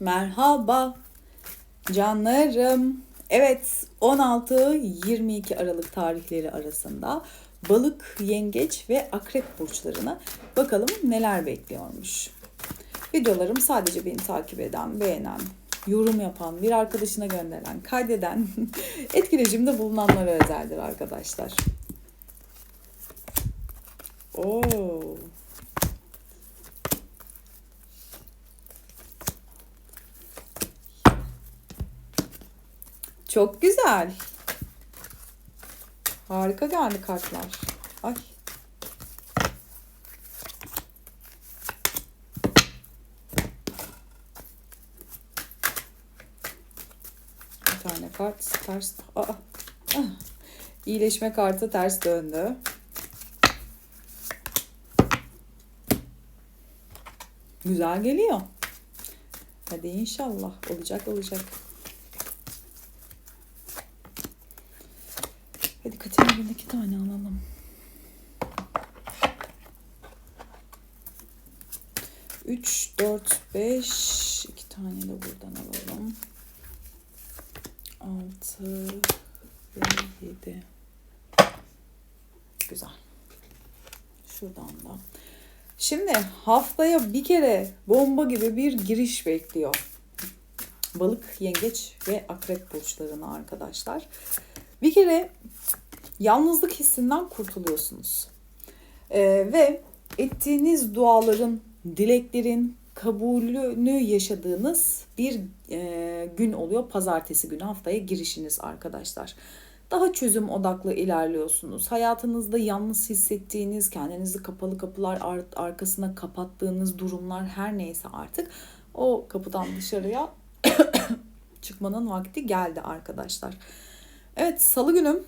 Merhaba canlarım. Evet 16-22 Aralık tarihleri arasında balık, yengeç ve akrep burçlarına bakalım neler bekliyormuş. Videolarım sadece beni takip eden, beğenen, yorum yapan, bir arkadaşına gönderen, kaydeden, etkileşimde bulunanlara özeldir arkadaşlar. Oo. Çok güzel. Harika geldi kartlar. Ay. Bir tane kart ters. Aa. İyileşme kartı ters döndü. Güzel geliyor. Hadi inşallah olacak olacak. Hadi kategorin iki tane alalım. Üç, dört, beş. iki tane de buradan alalım. Altı ve yedi. Güzel. Şuradan da. Şimdi haftaya bir kere bomba gibi bir giriş bekliyor. Balık, yengeç ve akrep burçlarına arkadaşlar. Bir kere yalnızlık hissinden kurtuluyorsunuz. Ee, ve ettiğiniz duaların, dileklerin kabulünü yaşadığınız bir e, gün oluyor. Pazartesi günü haftaya girişiniz arkadaşlar. Daha çözüm odaklı ilerliyorsunuz. Hayatınızda yalnız hissettiğiniz, kendinizi kapalı kapılar ar- arkasına kapattığınız durumlar her neyse artık o kapıdan dışarıya çıkmanın vakti geldi arkadaşlar. Evet salı günü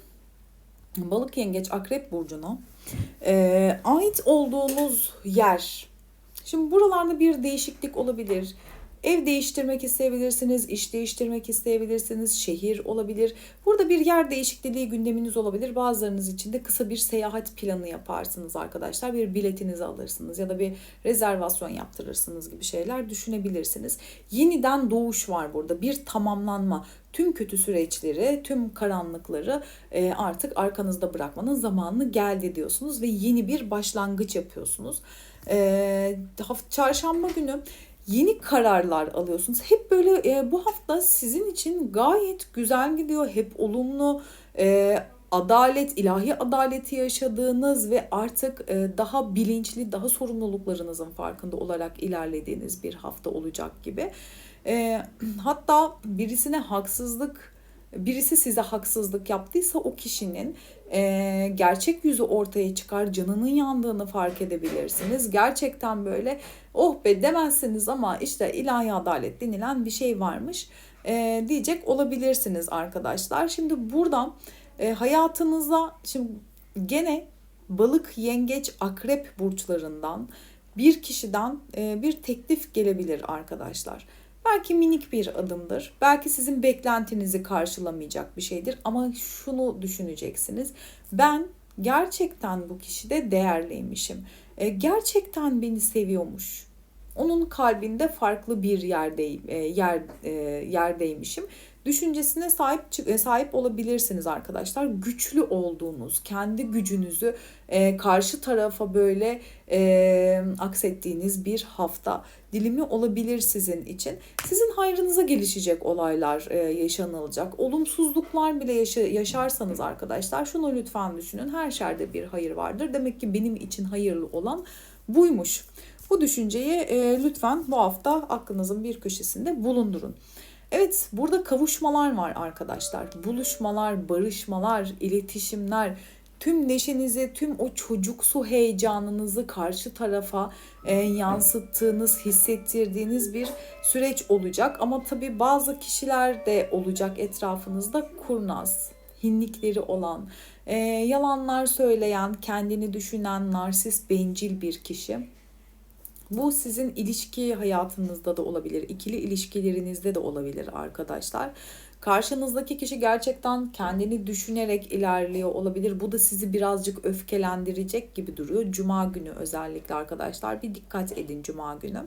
balık yengeç akrep burcuna e, ait olduğunuz yer. Şimdi buralarda bir değişiklik olabilir. Ev değiştirmek isteyebilirsiniz, iş değiştirmek isteyebilirsiniz, şehir olabilir. Burada bir yer değişikliği gündeminiz olabilir. Bazılarınız için de kısa bir seyahat planı yaparsınız arkadaşlar. Bir biletinizi alırsınız ya da bir rezervasyon yaptırırsınız gibi şeyler düşünebilirsiniz. Yeniden doğuş var burada. Bir tamamlanma. Tüm kötü süreçleri, tüm karanlıkları e, artık arkanızda bırakmanın zamanı geldi diyorsunuz ve yeni bir başlangıç yapıyorsunuz. E, çarşamba günü yeni kararlar alıyorsunuz. Hep böyle e, bu hafta sizin için gayet güzel gidiyor. Hep olumlu e, adalet, ilahi adaleti yaşadığınız ve artık e, daha bilinçli, daha sorumluluklarınızın farkında olarak ilerlediğiniz bir hafta olacak gibi. E, hatta birisine haksızlık birisi size haksızlık yaptıysa o kişinin e, gerçek yüzü ortaya çıkar, canının yandığını fark edebilirsiniz. Gerçekten böyle oh be demezsiniz ama işte ilahi adalet denilen bir şey varmış e, diyecek olabilirsiniz arkadaşlar. Şimdi buradan e, hayatınıza şimdi gene balık, yengeç, akrep burçlarından bir kişiden e, bir teklif gelebilir arkadaşlar. Belki minik bir adımdır. Belki sizin beklentinizi karşılamayacak bir şeydir ama şunu düşüneceksiniz. Ben gerçekten bu kişide değerliymişim. E, gerçekten beni seviyormuş. Onun kalbinde farklı bir yerdeyim, e, yer e, yerdeymişim düşüncesine sahip e, sahip olabilirsiniz arkadaşlar. Güçlü olduğunuz, kendi gücünüzü e, karşı tarafa böyle e, aksettiğiniz bir hafta dilimi olabilir sizin için. Sizin hayrınıza gelişecek olaylar e, yaşanılacak. Olumsuzluklar bile yaşa, yaşarsanız arkadaşlar şunu lütfen düşünün. Her şerde bir hayır vardır. Demek ki benim için hayırlı olan buymuş. Bu düşünceyi e, lütfen bu hafta aklınızın bir köşesinde bulundurun. Evet burada kavuşmalar var arkadaşlar. Buluşmalar, barışmalar, iletişimler, tüm neşenizi, tüm o çocuksu heyecanınızı karşı tarafa e, yansıttığınız, hissettirdiğiniz bir süreç olacak. Ama tabii bazı kişiler de olacak etrafınızda kurnaz, hinlikleri olan, e, yalanlar söyleyen, kendini düşünen, narsist, bencil bir kişi. Bu sizin ilişki hayatınızda da olabilir, ikili ilişkilerinizde de olabilir arkadaşlar. Karşınızdaki kişi gerçekten kendini düşünerek ilerliyor olabilir. Bu da sizi birazcık öfkelendirecek gibi duruyor. Cuma günü özellikle arkadaşlar bir dikkat edin Cuma günü.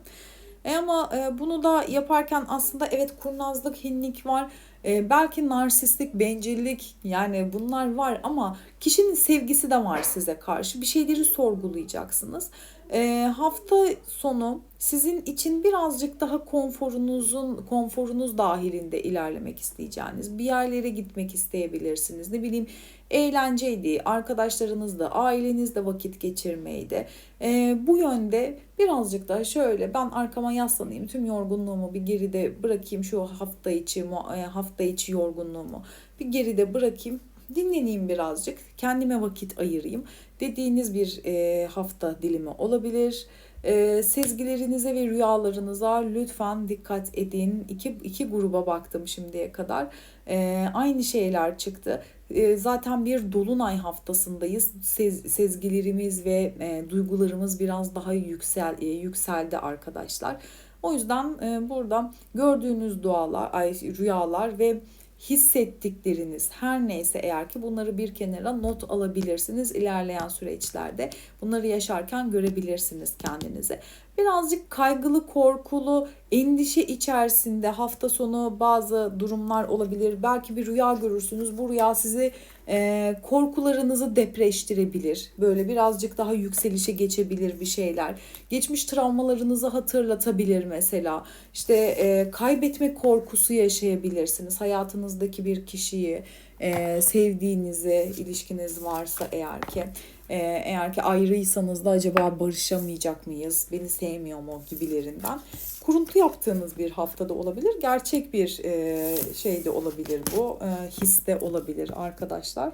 E ama e, bunu da yaparken aslında evet kurnazlık, hinlik var. E, belki narsistlik, bencillik yani bunlar var ama kişinin sevgisi de var size karşı. Bir şeyleri sorgulayacaksınız. E, hafta sonu sizin için birazcık daha konforunuzun konforunuz dahilinde ilerlemek isteyeceğiniz bir yerlere gitmek isteyebilirsiniz. Ne bileyim eğlenceydi, arkadaşlarınızla, ailenizle vakit geçirmeydi. E, bu yönde birazcık daha şöyle ben arkama yaslanayım, tüm yorgunluğumu bir geride bırakayım şu hafta içi e, hafta içi yorgunluğumu bir geride bırakayım dinleneyim birazcık, kendime vakit ayırayım dediğiniz bir e, hafta dilimi olabilir. E, sezgilerinize ve rüyalarınıza lütfen dikkat edin. İki, iki gruba baktım şimdiye kadar. E, aynı şeyler çıktı. E, zaten bir dolunay haftasındayız. Sez, sezgilerimiz ve e, duygularımız biraz daha yüksel e, yükseldi arkadaşlar. O yüzden e, burada gördüğünüz dualar, ay, rüyalar ve hissettikleriniz her neyse eğer ki bunları bir kenara not alabilirsiniz. İlerleyen süreçlerde bunları yaşarken görebilirsiniz kendinizi. Birazcık kaygılı, korkulu, endişe içerisinde hafta sonu bazı durumlar olabilir. Belki bir rüya görürsünüz. Bu rüya sizi e, korkularınızı depreştirebilir. Böyle birazcık daha yükselişe geçebilir bir şeyler. Geçmiş travmalarınızı hatırlatabilir mesela. İşte e, kaybetme korkusu yaşayabilirsiniz. Hayatınızdaki bir kişiyi, e, sevdiğinizi, ilişkiniz varsa eğer ki. E, eğer ki ayrıysanız da acaba barışamayacak mıyız? Beni sevmiyor mu gibilerinden. Kuruntu yaptığınız bir haftada olabilir. Gerçek bir e, şey de olabilir bu. E, his de olabilir arkadaşlar.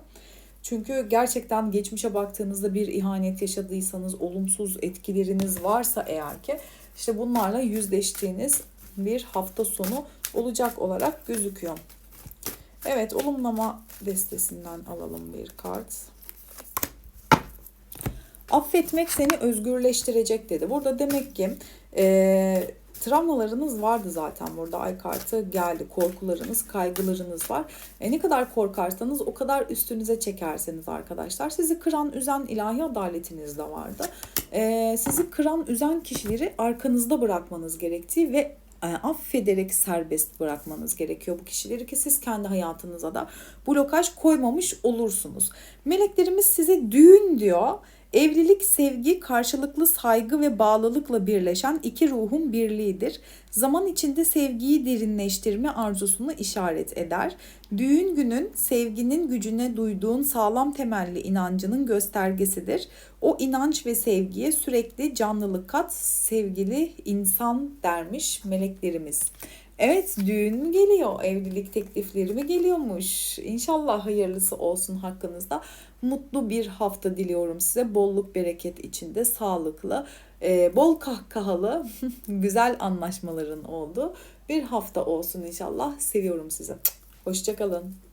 Çünkü gerçekten geçmişe baktığınızda bir ihanet yaşadıysanız, olumsuz etkileriniz varsa eğer ki işte bunlarla yüzleştiğiniz bir hafta sonu olacak olarak gözüküyor. Evet, olumlama destesinden alalım bir kart. Affetmek seni özgürleştirecek dedi. Burada demek ki e, travmalarınız vardı zaten burada ay kartı geldi. Korkularınız, kaygılarınız var. E, ne kadar korkarsanız o kadar üstünüze çekerseniz arkadaşlar. Sizi kıran, üzen ilahi adaletiniz de vardı. E, sizi kıran, üzen kişileri arkanızda bırakmanız gerektiği ve e, affederek serbest bırakmanız gerekiyor bu kişileri ki siz kendi hayatınıza da blokaj koymamış olursunuz. Meleklerimiz size düğün diyor. Evlilik, sevgi, karşılıklı saygı ve bağlılıkla birleşen iki ruhun birliğidir. Zaman içinde sevgiyi derinleştirme arzusunu işaret eder. Düğün günün sevginin gücüne duyduğun sağlam temelli inancının göstergesidir. O inanç ve sevgiye sürekli canlılık kat sevgili insan dermiş meleklerimiz. Evet düğün geliyor. Evlilik teklifleri mi geliyormuş? İnşallah hayırlısı olsun hakkınızda. Mutlu bir hafta diliyorum size. Bolluk bereket içinde sağlıklı, e, bol kahkahalı, güzel anlaşmaların olduğu bir hafta olsun inşallah. Seviyorum sizi. Hoşçakalın.